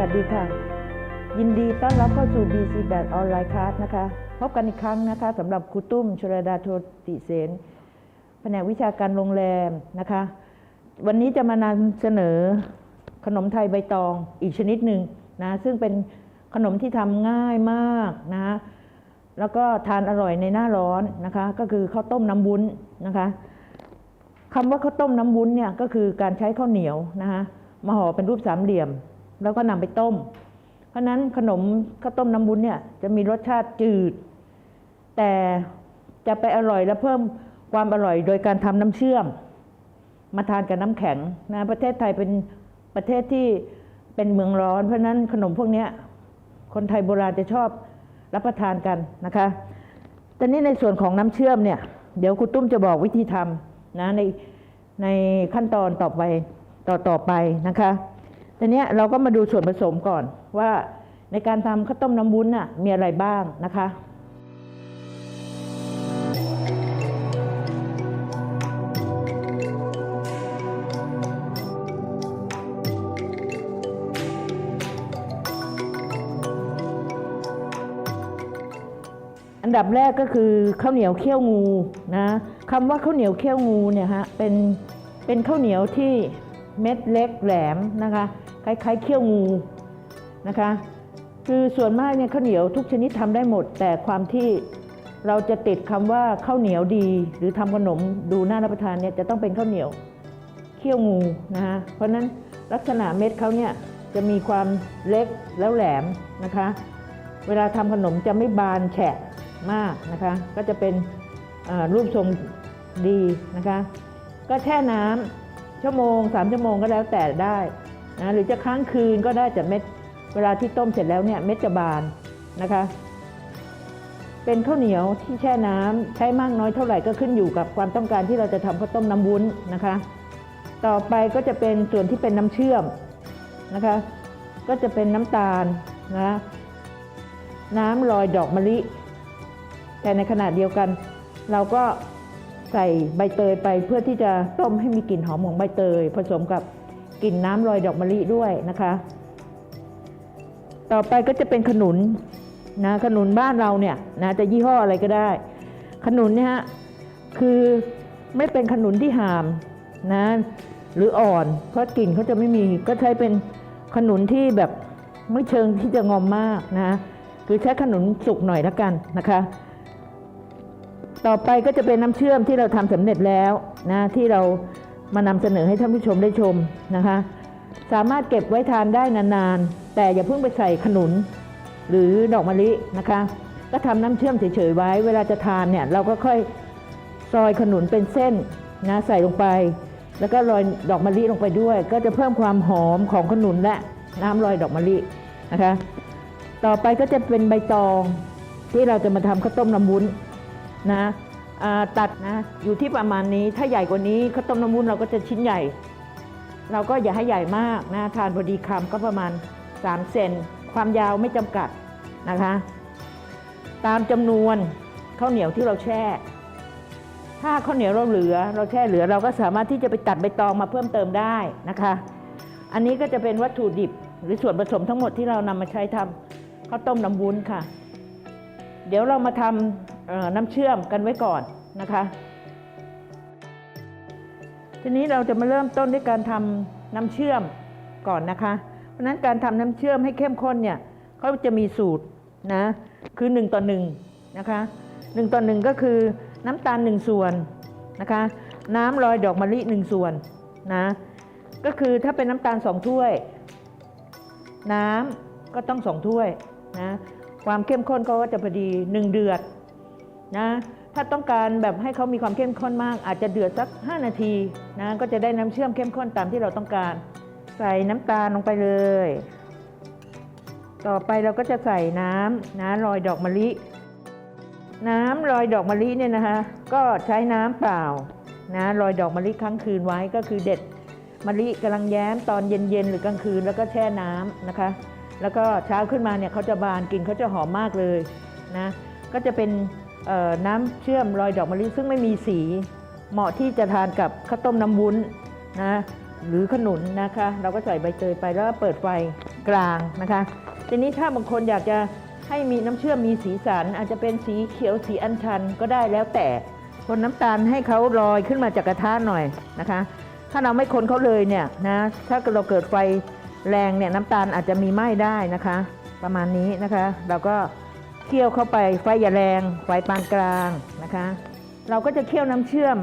วัสดีค่ะ ยินดีต้อนรับเข้าสู่ BC แบบออนไลน์คลาสนะคะ พบกันอีกครั้งนะคะสำหรับครูตุ้มชลดาโทติเสนแผนกวิชาการโรงแรมนะคะ วันนี้จะมานำเสนอขนมไทยใบตองอีกชนิดหนึ่งนะซึ่งเป็นขนมที่ทำง่ายมากนะแล้วก็ทานอร่อยในหน้าร้อนนะคะ ก็คือข้าวต้มน้ำวุ้นนะคะคำว่าข้าวต้มน้ำวุ้นเนี่ยก็คือการใช้ข้าวเหนียวนะคะมาห่อเป็นรูปสามเหลี่ยม แล้วก็นำไปต้ม เพราะฉะนั้นขนมข้าวต้มน้ำวุ้นเนี่ยจะมีรสชาติจืด แต่จะไปอร่อยและเพิ่มความอร่อยโดยการทำน้ำเชื่อม มาทานกับน้ำแข็งนะประเทศไทยเป็นประเทศที่เป็นเมืองร้อน เพราะฉะนั้นขนมพวกนี้คนไทยโบราณจะชอบรับประทานกันนะคะแต่นี่ในส่วนของน้ำเชื่อมเนี่ย เดี๋ยวครูตุ้มจะบอกวิธีทำนะในในขั้นตอนต่อไปต่อต่อไปนะคะ แต่เนี้เราก็มาดูส่วนผสมก่อนว่าในการทำข้าวต้มน้ำวุ้นน่ะมีอะไรบ้างนะคะอันดับแรกก็คือข้าวเหนียวเขี้ยวงูนะคำว่าข้าวเหนียวเขี้ยวงูเนี่ยฮะเป็นเป็นข้าวเหนียวที่ เม็ดเล็กแหลมนะคะคล้ายๆเขี้ยวงูนะคะคือส่วนมากเนี่ยข้าวเหนียวทุกชนิดทำได้หมด แต่ความที่เราจะติดคำว่าข้าวเหนียวดี หรือทำขนมดูน่ารับประทานเนี่ยจะต้องเป็นข้าวเหนียวเขี้ยวงูนะคะเพราะฉะนั้นลักษณะเม็ดเขาเนี่ยจะมีความเล็กแล้วแหลมนะคะ เวลาทำขนมจะไม่บานแฉะมากนะคะ ก็จะเป็นรูปทรงดีนะคะ ก็แช่น้ำ ชั่วโมงสามชั่วโมงก็แล้วแต่ได้นะหรือจะค้างคืนก็ได้แต่เม็ดเวลาที่ต้มเสร็จแล้วเนี่ยเม็ดจะบานนะคะ เป็นข้าวเหนียวที่แช่น้ำใช้มากน้อยเท่าไหร่ก็ขึ้นอยู่กับความต้องการที่เราจะทำข้าวต้มน้ำวุ้นนะคะ ต่อไปก็จะเป็นส่วนที่เป็นน้ำเชื่อมนะคะ ก็จะเป็นน้ำตาลนะน้ำลอยดอกมะลิ แต่ในขณะเดียวกัน เราก็ ใส่ใบเตยไปเพื่อที่จะต้มให้มีกลิ่นหอมของใบเตย ผสมกับกลิ่นน้ำลอยดอกมะลิด้วยนะคะ ต่อไปก็จะเป็นขนุนนะขนุนบ้านเราเนี่ยนะจะยี่ห้ออะไรก็ได้ ขนุนเนี่ยฮะคือไม่เป็นขนุนที่หามนะหรืออ่อนเพราะกลิ่นเขาจะไม่มีก็ใช้เป็นขนุนที่แบบไม่เชิงที่จะงอมมากนะคือใช้ขนุนสุกหน่อยละกันนะคะ ต่อไปก็จะเป็นน้ำเชื่อมที่เราทำสำเร็จแล้วนะที่เรามานำเสนอให้ท่านผู้ชมได้ชมนะคะ สามารถเก็บไว้ทานได้นานๆ แต่อย่าเพิ่งไปใส่ขนุน หรือดอกมะลินะคะ ก็ทำน้ำเชื่อมเฉยๆไว้ เวลาจะทานเนี่ยเราก็ค่อยซอยขนุนเป็นเส้นนะใส่ลงไป แล้วก็โรยดอกมะลิลงไปด้วย ก็จะเพิ่มความหอมของขนุนและน้ำโรยดอกมะลินะคะ ต่อไปก็จะเป็นใบตองที่เราจะมาทำข้าวต้มน้ำวุ้น นะตัดนะอยู่ที่ประมาณนี้ถ้าใหญ่กว่านี้ข้าวต้มน้ำวุ้นเราก็จะชิ้นใหญ่ เราก็อย่าให้ใหญ่มากนะทานพอดีคำก็ประมาณ 3 เซนความยาวไม่จำกัดนะคะ ตามจำนวนข้าวเหนียวที่เราแช่ ถ้าข้าวเหนียวเราเหลือ เราแช่เหลือเราก็สามารถที่จะไปตัดใบตองมาเพิ่มเติมได้นะคะ อันนี้ก็จะเป็นวัตถุดิบหรือส่วนผสมทั้งหมดที่เรานำมาใช้ทำข้าวต้มน้ำวุ้นค่ะ เดี๋ยวเรามาทำ น้ำเชื่อมกันไว้ก่อนนะคะ ทีนี้เราจะมาเริ่มต้นด้วยการทำน้ำเชื่อมก่อนนะคะ เพราะนั้นการทำน้ำเชื่อมให้เข้มข้นเนี่ยเขาจะมีสูตรนะคือ1ต่อ1นะคะ1ต่อ1ก็คือน้ำตาล 1 ส่วนนะคะ น้ำลอยดอกมะลิ 1 ส่วนนะก็คือถ้าเป็นน้ำตาล 2 ถ้วย น้ำก็ต้องสองถ้วยนะความเข้มข้นเขาก็จะพอดี 1 เดือด นะถ้าต้องการแบบให้เขามีความเข้มข้นมาก อาจจะเดือดสัก 5 นาทีนะก็จะได้น้ำเชื่อมเข้มข้นตามที่เราต้องการ ใส่น้ำตาลลงไปเลย ต่อไปเราก็จะใส่น้ำนะลอยดอกมะลิ น้ำลอยดอกมะลิเนี่ยนะคะก็ใช้น้ำเปล่านะลอยดอกมะลิค้างคืนไว้ก็คือเด็ดมะลิกำลังแย้มตอนเย็นๆหรือกลางคืนแล้วก็แช่น้ำนะคะ แล้วก็เช้าขึ้นมาเนี่ยเขาจะบานกลิ่นเขาจะหอมมากเลยนะก็จะเป็น น้ำเชื่อมลอยดอกมะลิซึ่งไม่มีสี เหมาะที่จะทานกับข้าวต้มน้ำวุ้นนะหรือขนุนนะคะ เราก็ใส่ใบเตยไปแล้วเปิดไฟกลางนะคะ ทีนี้ถ้าบางคนอยากจะให้มีน้ำเชื่อมมีสีสัน อาจจะเป็นสีเขียวสีอัญชันก็ได้แล้วแต่คนน้ำตาลให้เขาลอยขึ้นมาจากกระทะหน่อยนะคะ ถ้าเราไม่คนเขาเลยเนี่ยนะถ้าเราเกิดไฟแรงเนี่ยน้ำตาลอาจจะมีไหม้ได้นะคะ ประมาณนี้นะคะ เราก็ เคี่ยวเข้าไปไฟอย่าแรง ไฟปานกลางนะคะ เราก็จะเคี่ยวน้ำเชื่อม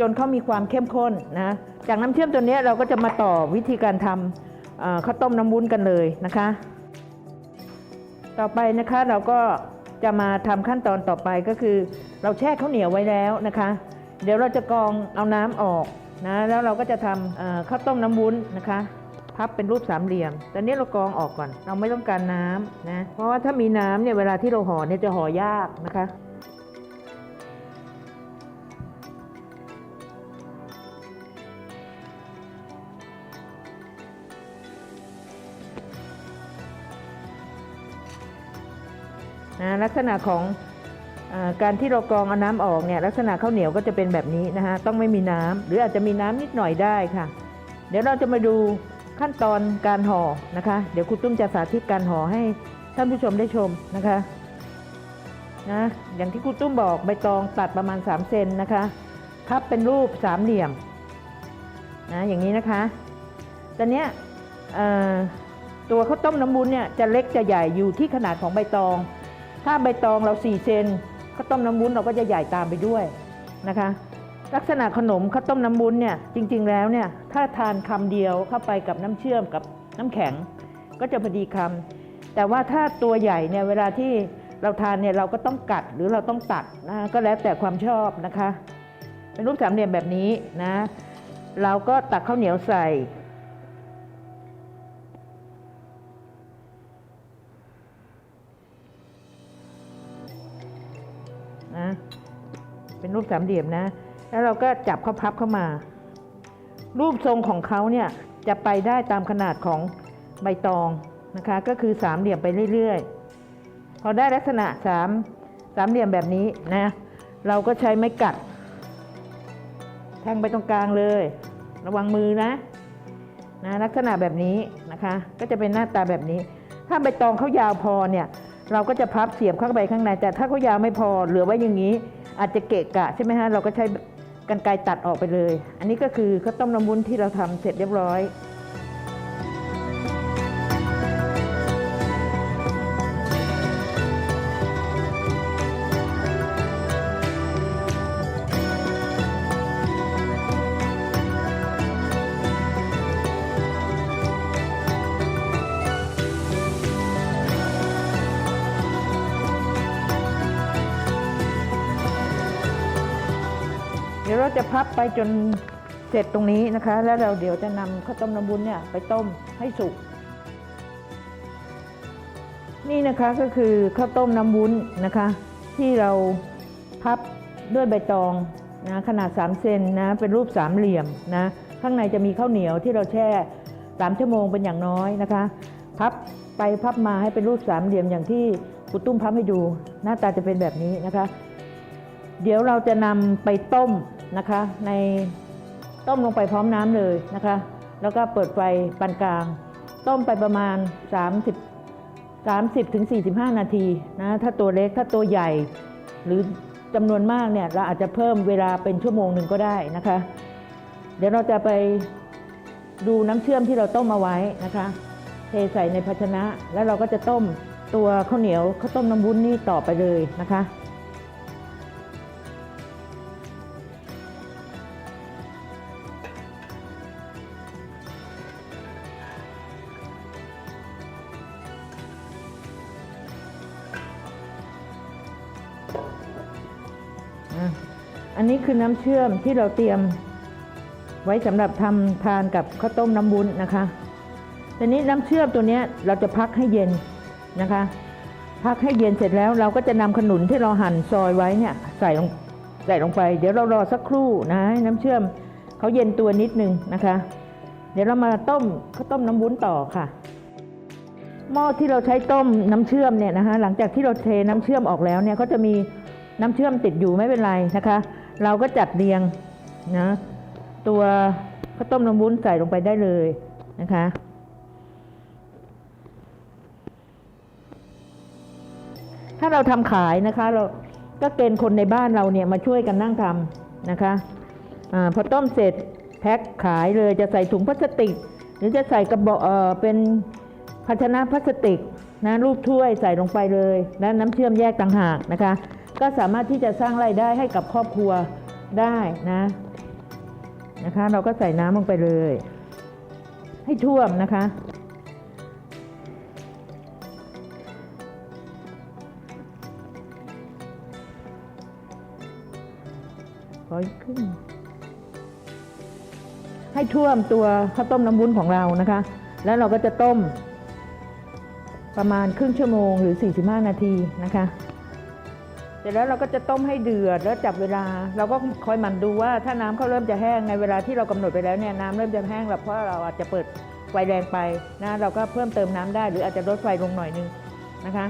จนเขามีความเข้มข้นนะจากน้ำเชื่อมตัวนี้เราก็จะมาต่อวิธีการทำข้าวต้มน้ำวุ้นกันเลยนะคะ ต่อไปนะคะเราก็จะมาทำขั้นตอนต่อไปก็คือ เราแช่ข้าวเหนียวไว้แล้วนะคะ เดี๋ยวเราจะกรองเอาน้ำออกนะแล้วเราก็จะทำข้าวต้มน้ำวุ้นนะคะ พับเป็นรูปสามเหลี่ยม ตอนนี้เรากรองออกก่อน เราไม่ต้องการน้ำนะ เพราะว่าถ้ามีน้ำเนี่ยเวลาที่เราห่อเนี่ยจะห่อยากนะคะนะลักษณะของอการที่เรากรองเอาน้ำออกเนี่ยลักษณะข้าวเหนียวก็จะเป็นแบบนี้นะคะต้องไม่มีน้ำหรืออาจจะมีน้ำนิดหน่อยได้ค่ะ เดี๋ยวเราจะมาดู ขั้นตอนการห่อนะคะ เดี๋ยวครูตุ้มจะสาธิตการห่อให้ท่านผู้ชมได้ชมนะคะนะอย่างที่ครูตุ้มบอกใบตองตัดประมาณ 3 เซนนะคะพับเป็นรูปสามเหลี่ยมนะอย่างนี้นะคะตอนเนี้ยตัวข้าวต้มน้ำวุ้นเนี่ยจะเล็กจะใหญ่อยู่ที่ขนาดของใบตอง ถ้าใบตองเรา 4 เซนข้าวต้มน้ำวุ้นเราก็จะใหญ่ตามไปด้วยนะคะ ลักษณะขนมข้าวต้มน้ำวุ้นเนี่ยจริงๆแล้วเนี่ยถ้าทานคำเดียวเข้าไปกับน้ำเชื่อมกับน้ำแข็ง ก็จะพอดีคำแต่ว่าถ้าตัวใหญ่เนี่ยเวลาที่เราทานเนี่ยเราก็ต้องกัดหรือเราต้องตัดนะก็แล้วแต่ความชอบนะคะ เป็นรูปสามเหลี่ยมแบบนี้นะเราก็ตักข้าวเหนียวใส่ นะเป็นรูปสามเหลี่ยมนะ แล้วเราก็จับเขาพับเข้ามา รูปทรงของเขาเนี่ยจะไปได้ตามขนาดของใบตองนะคะ ก็คือสามเหลี่ยมไปเรื่อยๆ พอได้ลักษณะสามสามเหลี่ยมแบบนี้นะ เราก็ใช้ไม้กัด แทงไปตรงกลางเลย ระวังมือนะนะลักษณะแบบนี้นะคะ ก็จะเป็นหน้าตาแบบนี้ ถ้าใบตองเขายาวพอเนี่ยเราก็จะพับเสียบเข้าไปข้างใน แต่ถ้าเขายาวไม่พอเหลือไว้อย่างนี้ อาจจะเกะกะใช่ไหมฮะเราก็ใช้ กันไกลตัดออกไปเลย อันนี้ก็คือข้าวต้มน้ำวุ้นที่เราทำเสร็จเรียบร้อย จะพับไปจนเสร็จตรงนี้นะคะ แล้วเราเดี๋ยวจะนำข้าวต้มน้ำวุ้นเนี่ยไปต้มให้สุก นี่นะคะก็คือข้าวต้มน้ำวุ้นะคะ ที่เราพับด้วยใบตองนะขนาด 3 เซนนะเป็นรูปสามเหลี่ยมนะข้างในจะมีข้าวเหนียวที่เราแช่ 3 ชั่วโมงเป็นอย่างน้อยนะคะ พับไปพับมาให้เป็นรูปสามเหลี่ยมอย่างที่คุตุ้มพับให้ดู หน้าตาจะเป็นแบบนี้นะคะ เดี๋ยวเราจะนำไปต้ม นะคะในต้มลงไปพร้อมน้ำเลยนะคะ แล้วก็เปิดไฟปานกลาง ต้มไปประมาณ 30 30ถึง45 นาทีนะถ้าตัวเล็กถ้าตัวใหญ่ หรือจำนวนมากเนี่ยเราอาจจะเพิ่มเวลาเป็นชั่วโมงหนึ่งก็ได้นะคะ เดี๋ยวเราจะไปดูน้ำเชื่อมที่เราต้มเอาไว้นะคะ เทใส่ในภาชนะแล้วเราก็จะต้มตัวข้าวเหนียวข้าวต้มน้ำวุ้นนี่ต่อไปเลยนะคะ คือน้ำเชื่อมที่เราเตรียมไว้สำหรับทำทานกับข้าวต้มน้ำวุ้นนะคะทีนี้น้ำเชื่อมตัวนี้เราจะพักให้เย็นนะคะ พักให้เย็นเสร็จแล้วเราก็จะนำขนุนที่เราหั่นซอยไว้เนี่ยใส่ลงใส่ลงไป เดี๋ยวเรารอสักครู่นะให้น้ำเชื่อมเขาเย็นตัวนิดนึงนะคะ เดี๋ยวเรามาต้มข้าวต้มน้ำวุ้นต่อค่ะหม้อที่เราใช้ต้มน้ำเชื่อมเนี่ยนะคะหลังจากที่เราเทน้ำเชื่อมออกแล้วเนี่ยเขาจะมีน้ำเชื่อมติดอยู่ไม่เป็นไรนะคะ เราก็จัดเรียงนะตัวข้าวต้มน้ำวุ้นใส่ลงไปได้เลยนะคะถ้าเราทำขายนะคะเราก็เกณฑ์คนในบ้านเราเนี่ยมาช่วยกันนั่งทำนะคะอาพอต้มเสร็จแพ็คขายเลยจะใส่ถุงพลาสติก หรือจะใส่กระบอกเออเป็นภาชนะพลาสติกนะรูปถ้วยใส่ลงไปเลย และน้ำเชื่อมแยกต่างหากนะคะ ก็สามารถที่จะสร้างรายได้ให้กับครอบครัวได้นะนะคะ เราก็ใส่น้ำลงไปเลย ให้ท่วมนะคะ ขออีกครึ่งให้ท่วมตัวข้าวต้มน้ำวุ้นของเรานะคะ แล้วเราก็จะต้มประมาณครึ่งชั่วโมงหรือ 45 นาทีนะคะ ร็จแล้วเราก็จะต้มให้เดือดแล้วจับเวลา เราก็คอยหมั่นดูว่าถ้าน้ำเขาเริ่มจะแห้งในเวลาที่เรากำหนดไปแล้วเนี่ยน้ำเริ่มจะแห้งแล้วเพราะเราอาจจะเปิดไฟแรงไปนะเราก็เพิ่มเติมน้ำได้ หรืออาจจะลดไฟลงหน่อยนึงนะคะ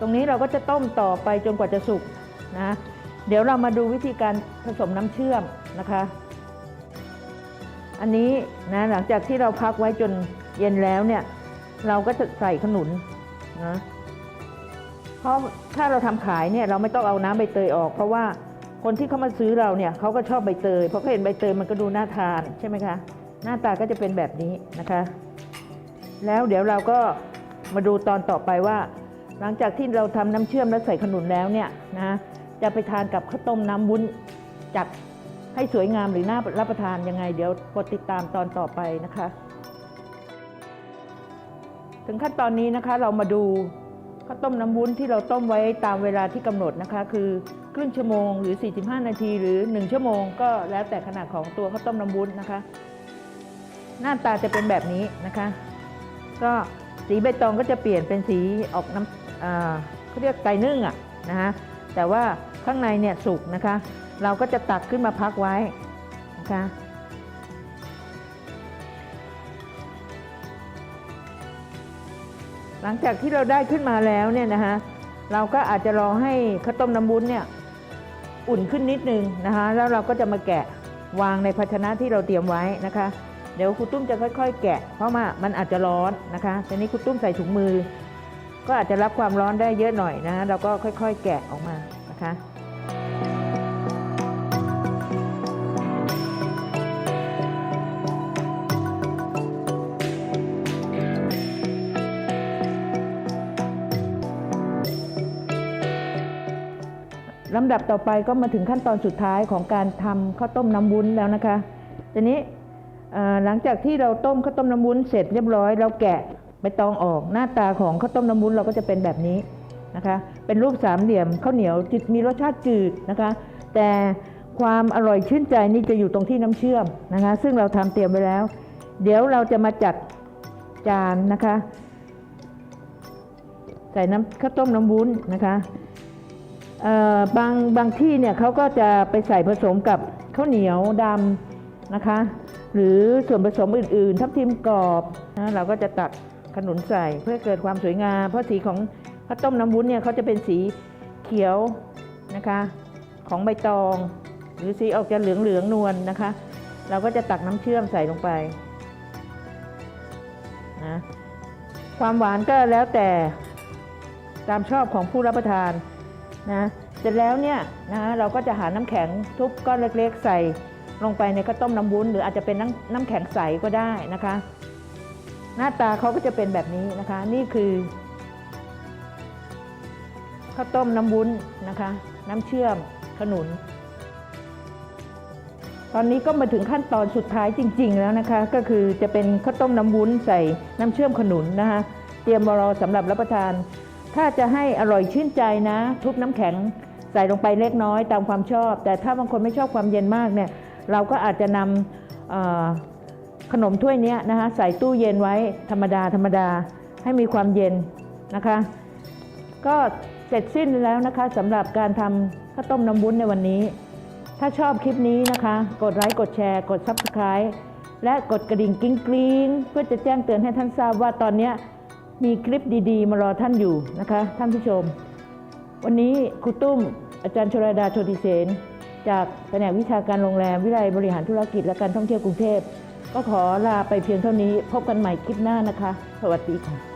ตรงนี้เราก็จะต้มต่อไปจนกว่าจะสุกนะเดี๋ยวเรามาดูวิธีการผสมน้ำเชื่อมนะคะ อันนี้นะหลังจากที่เราพักไว้จนเย็นแล้วเนี่ยเราก็จะใส่ขนุนนะ เพราะถ้าเราทำขายเนี่ยเราไม่ต้องเอาน้ำใบเตยออก เพราะว่าคนที่เขามาซื้อเราเนี่ยเขาก็ชอบใบเตยเพราะเขาเห็นใบเตยมันก็ดูน่าทานใช่ไหมคะหน้าตาก็จะเป็นแบบนี้นะคะ แล้วเดี๋ยวเราก็มาดูตอนต่อไปว่า หลังจากที่เราทำน้ำเชื่อมและใส่ขนุนแล้วเนี่ยนะจะไปทานกับข้าวต้มน้ำวุ้นจัดให้สวยงามหรือน่ารับประทานยังไง เดี๋ยวกดติดตามตอนต่อไปนะคะ ถึงขั้นตอนนี้นะคะเรามาดู ข้าวต้มน้ำวุ้นที่เราต้มไว้ตามเวลาที่กำหนดนะคะ คือครึ่งชั่วโมงหรือ 45 นาที หรือ 1 ชั่วโมง ก็แล้วแต่ขนาดของตัวข้าวต้มน้ำวุ้นนะคะ หน้าตาจะเป็นแบบนี้นะคะ ก็สีใบตองก็จะเปลี่ยนเป็นสีออกน้ำอ่าเขาเรียกไก่นึ่งอะนะฮะแต่ว่าข้างในเนี่ยสุกนะคะ เราก็จะตักขึ้นมาพักไว้นะคะ หลังจากที่เราได้ขึ้นมาแล้วเนี่ยนะคะเราก็อาจจะรอให้ข้าวต้มน้ำวุ้นเนี่ยอุ่นขึ้นนิดนึงนะคะแล้วเราก็จะมาแกะวางในภาชนะที่เราเตรียมไว้นะคะ เดี๋ยวครูตุ้มจะค่อย ๆ แกะ เพราะว่ามันอาจจะร้อนนะคะทีนี้ครูตุ้มใส่ถุงมือ ก็อาจจะรับความร้อนได้เยอะหน่อยนะเราก็ค่อย ๆ แกะออกมานะคะ ลำดับต่อไปก็มาถึงขั้นตอนสุดท้ายของการทำข้าวต้มน้ำวุ้นแล้วนะคะ ทีนี้หลังจากที่เราต้มข้าวต้มน้ำวุ้นเสร็จเรียบร้อยเราแกะใบตองออกหน้าตาของข้าวต้มน้ำวุ้นเราก็จะเป็นแบบนี้นะคะ เป็นรูปสามเหลี่ยมข้าวเหนียวจืดมีรสชาติจืดนะคะ แต่ความอร่อยชื่นใจนี่จะอยู่ตรงที่น้ำเชื่อมนะคะ ซึ่งเราทำเตรียมไว้แล้ว เดี๋ยวเราจะมาจัดจานนะคะ ใส่น้ำข้าวต้มน้ำวุ้นนะคะ บางบางที่เนี่ยเขาก็จะไปใส่ผสมกับข้าวเหนียวดำนะคะ หรือส่วนผสมอื่น ๆ ทับทิมกรอบนะเราก็จะตักขนุนใส่เพื่อเกิดความสวยงาม เพราะสีของข้าวต้มน้ำวุ้นเนี่ยเขาจะเป็นสีเขียวนะคะของใบตอง หรือสีออกจะเหลืองเหลืองๆนวลนะคะ เราก็จะตักน้ำเชื่อมใส่ลงไปนะความหวานก็แล้วแต่ตามชอบของผู้รับประทาน นะเสร็จแล้วเนี่ยนะเราก็จะหาน้ำแข็งทุบก้อนเล็กๆ ใส่ลงไปในข้าวต้มน้ำวุ้น หรืออาจจะเป็นน้ำน้ำแข็งใสก็ได้นะคะ หน้าตาเขาก็จะเป็นแบบนี้นะคะ นี่คือข้าวต้มน้ำวุ้นนะคะ น้ำเชื่อมขนุน ตอนนี้ก็มาถึงขั้นตอนสุดท้ายจริง ๆ แล้วนะคะ ก็คือจะเป็นข้าวต้มน้ำวุ้นใส่น้ำเชื่อมขนุนนะคะ เตรียมรอสำหรับรับประทาน ถ้าจะให้อร่อยชื่นใจนะ ทุบน้ำแข็งใส่ลงไปเล็กน้อยตามความชอบ แต่ถ้าบางคนไม่ชอบความเย็นมากเนี่ยเราก็อาจจะนำขนมถ้วยนี้นะคะใส่ตู้เย็นไว้ธรรมดาธรรมดาให้มีความเย็นนะคะ ก็เสร็จสิ้นแล้วนะคะสำหรับการทำข้าวต้มน้ำวุ้นในวันนี้ ถ้าชอบคลิปนี้นะคะ กดไลค์กดแชร์ กด Subscribe และกดกระดิ่งกิ้งกริ้งเพื่อจะแจ้งเตือนให้ท่านทราบว่าตอนนี้ มีคลิปดีๆ มารอท่านอยู่นะคะท่านผู้ชม วันนี้ครูตุ้มอาจารย์ชลดาโชติเสนจากแผนกวิชาการโรงแรม วิไลบริหารธุรกิจและการท่องเที่ยวกรุงเทพ ก็ขอลาไปเพียงเท่านี้พบกันใหม่คลิปหน้านะคะ สวัสดีค่ะ